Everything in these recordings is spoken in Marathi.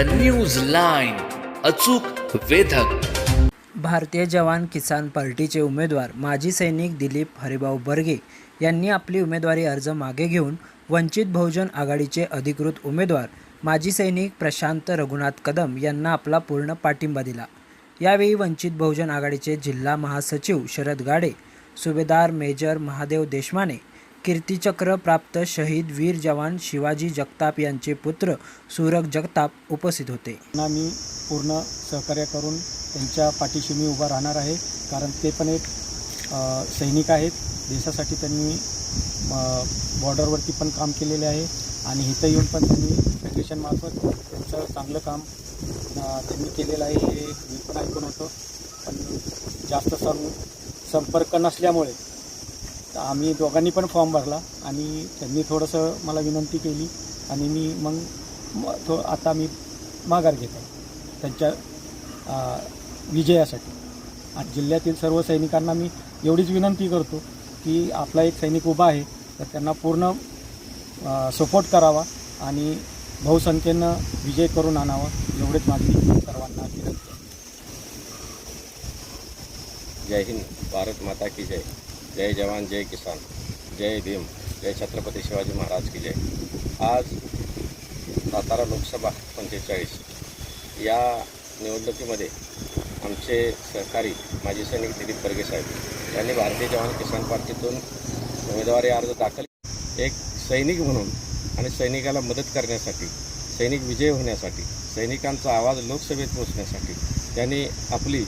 द न्यूज लाईन अचूक वेधक. भारतीय जवान किसान पार्टीचे उमेदवार माजी सैनिक दिलीप हरिभाऊ बर्गे यांनी आपली उमेदवारी अर्ज मागे घेऊन वंचित बहुजन आघाडीचे अधिकृत उमेदवार माजी सैनिक प्रशांत रघुनाथ कदम यांना आपला पूर्ण पाठिंबा दिला. यावेळी वंचित बहुजन आघाडीचे जिल्हा महासचिव शरद गाडे सुभेदार मेजर महादेव देशमाने कीर्तिचक्र प्राप्त शहीद वीर जवान शिवाजी जगताप यांचे पुत्र सुरग जगताप उपस्थित होते. त्यांना मी पूर्ण सहकार्य करून त्यांच्या पाठीशी मी उभा राहणार आहे. कारण ते पण एक अ, सैनिक आहेत. देशासाठी त्यांनी बॉर्डरवरती पण काम केलेले आहे. आणि इथं येऊन पण त्यांनी फेडरेशनमार्फत त्यांचं चांगलं काम अ, त्यांनी केलेलं आहे हे मी पण ऐकून होतो. पण जास्त सं संपर्क नसल्यामुळे तर आम्ही दोघांनी पण फॉर्म भरला आणि त्यांनी थोडंसं मला विनंती केली आणि मी मग म- थो आता मी माघार घेत आहे त्यांच्या विजयासाठी. आणि जिल्ह्यातील सर्व सैनिकांना मी एवढीच विनंती करतो की आपला एक सैनिक उभा आहे तर त्यांना पूर्ण सपोर्ट करावा आणि बहुसंख्येनं विजय करून आणावा एवढेच माझी सर्वांना विनंती जय हिंद भारत माता की जय. जय जवान जय किसान जय भीम जय छत्रपती शिवाजी महाराज की जय. आज सातारा लोकसभा पंचेचाळीस. या निवडणुकीमध्ये आमचे सहकारी माजी सैनिक दिलीप बर्गे साहेब यांनी भारतीय जवान किसान पार्टीतून उमेदवारी अर्ज दाखल एक सैनिक म्हणून आणि सैनिकाला मदत करण्यासाठी सैनिक विजय होण्यासाठी सैनिकांचा आवाज लोकसभेत पोचण्यासाठी त्यांनी आपली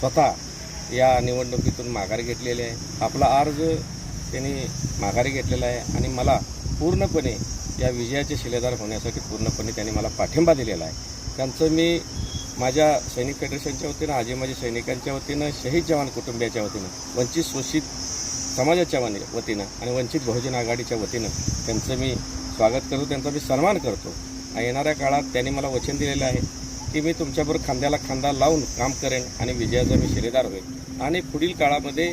स्वतः या निवडणुकीतून माघार घेतलेली आहे. आपला अर्ज त्यांनी माघारी घेतलेला आहे आणि मला पूर्णपणे या विजयाचे शिलेदार होण्यासाठी पूर्णपणे त्यांनी मला पाठिंबा दिलेला आहे. त्यांचं मी माझ्या सैनिक फेडरेशनच्या वतीनं आजी माजी सैनिकांच्या वतीनं शहीद जवान कुटुंबियाच्या वतीनं वंचित शोषित समाजाच्या वनी वतीनं आणि वंचित बहुजन आघाडीच्या वतीनं त्यांचं मी स्वागत करतो त्यांचा मी सन्मान करतो. आणि येणाऱ्या काळात त्यांनी मला वचन दिलेलं आहे. की मी तुमच्याबरोबर खांद्याला खांदा लावून काम करेन आणि विजयाचा मी शिलेदार होईल आणि पुढील काळामध्ये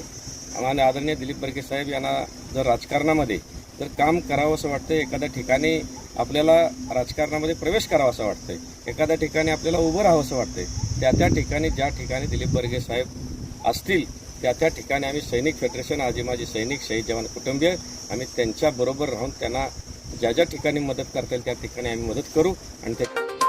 आम्हाला आदरणीय दिलीप बर्गे साहेब यांना जर राजकारणामध्ये जर काम करावं असं वाटतं एखाद्या ठिकाणी आपल्याला राजकारणामध्ये प्रवेश करावा असं वाटतं एखाद्या ठिकाणी आपल्याला उभं राहावं असं वाटतं त्या त्या ठिकाणी ज्या ठिकाणी दिलीप बर्गे साहेब असतील त्या त्या ठिकाणी आम्ही सैनिक फेडरेशन आजी माझी सैनिक शहीद जवान कुटुंबीय आम्ही त्यांच्याबरोबर राहून त्यांना ज्या ज्या ठिकाणी मदत करता येईल त्या ठिकाणी आम्ही मदत करू आणि ते